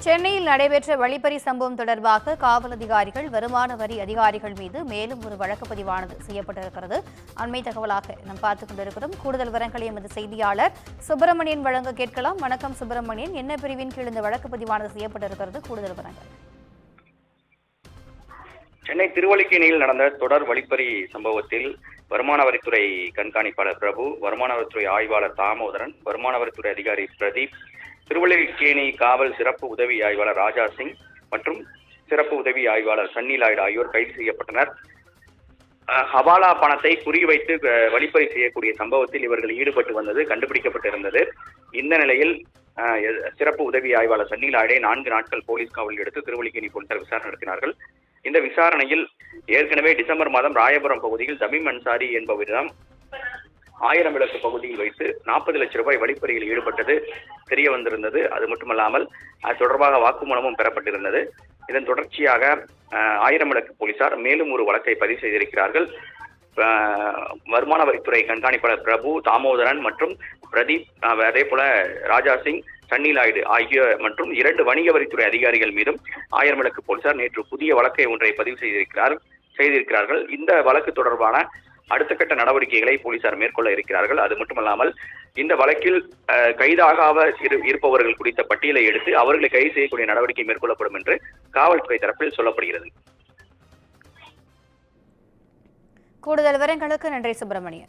சென்னையில் நடைபெற்ற வழிப்பறி சம்பவம் தொடர்பாக காவல் அதிகாரிகள் வருமான வரி அதிகாரிகள் மீது மேலும் ஒரு வழக்கு பதிவானது செய்யப்பட்டிருக்கிறது. அண்மை தகவலாக நாம் பார்த்துக் கொண்டிருக்கிறோம். கூடுதல் விவரங்களை எமது செய்தியாளர் சுப்பிரமணியன் வழங்க கேட்கலாம். வணக்கம் சுப்பிரமணியன். என்ன பிரிவின் கீழ் இந்த வழக்கு பதிவானது செய்யப்பட்டிருக்கிறது? கூடுதல் விவரங்கள். சென்னை திருவல்லிக்கேணியில் நடந்த தொடர் வழிப்பறி சம்பவத்தில் வருமான வரித்துறை கண்காணிப்பாளர் பிரபு வருமான வரித்துறை ஆய்வாளர் தாமோதரன் வருமான வரித்துறை அதிகாரி பிரதீப் திருவள்ளிக்கேணி காவல் சிறப்பு உதவி ஆய்வாளர் ராஜா சிங் மற்றும் சிறப்பு உதவி ஆய்வாளர் சன்னி லாய்டு ஆகியோர் கைது செய்யப்பட்டனர். ஹவாலா பணத்தை குறிவைத்து வழிப்பறி செய்யக்கூடிய சம்பவத்தில் இவர்கள் ஈடுபட்டு வந்தது கண்டுபிடிக்கப்பட்டிருந்தது. இந்த நிலையில் சிறப்பு உதவி ஆய்வாளர் சன்னி லாய்டை நான்கு நாட்கள் போலீஸ் காவலில் எடுத்து திருவள்ளிக்கேணி போலீசார் விசாரணை நடத்தினார்கள். இந்த விசாரணையில் ஏற்கனவே டிசம்பர் மாதம் ராயபுரம் பகுதியில் தமிம் அன்சாரி என்பவரிடம் ஆயிரம் விளக்கு பகுதியில் வைத்து நாற்பது லட்சம் ரூபாய் வழிப்பறியில் ஈடுபட்டது தெரிய வந்திருந்தது. அது மட்டுமல்லாமல் அது தொடர்பாக வாக்குமூலமும் பெறப்பட்டிருந்தது. இதன் தொடர்ச்சியாக ஆயிரம் விளக்கு போலீசார் மேலும் ஒரு வழக்கை பதிவு செய்திருக்கிறார்கள். வருமான வரித்துறை கண்காணிப்பாளர் பிரபு தாமோதரன் மற்றும் பிரதீப் அதே போல ராஜா சிங் சன்னி லாய்டு ஆகிய மற்றும் இரண்டு வணிக வரித்துறை அதிகாரிகள் மீதும் ஆயிரம் விளக்கு போலீசார் நேற்று புதிய வழக்கை ஒன்றை பதிவு செய்திருக்கிறார் செய்திருக்கிறார்கள். இந்த வழக்கு தொடர்பான அடுத்த கட்ட நடவடிக்கைகளை போலீசார் மேற்கொள்ள இருக்கிறார்கள். அது மட்டுமல்லாமல் இந்த வழக்கில் அஹ், கைதாகாம இரு- இருப்பவர்கள் குறித்த பட்டியலை எடுத்து அவர்களை கைது செய்யக்கூடிய நடவடிக்கை மேற்கொள்ளப்படும் என்று காவல்துறை தரப்பில் சொல்லப்படுகிறது. கூடுதல் விவரங்களுக்கு நன்றி சுப்பிரமணியன்.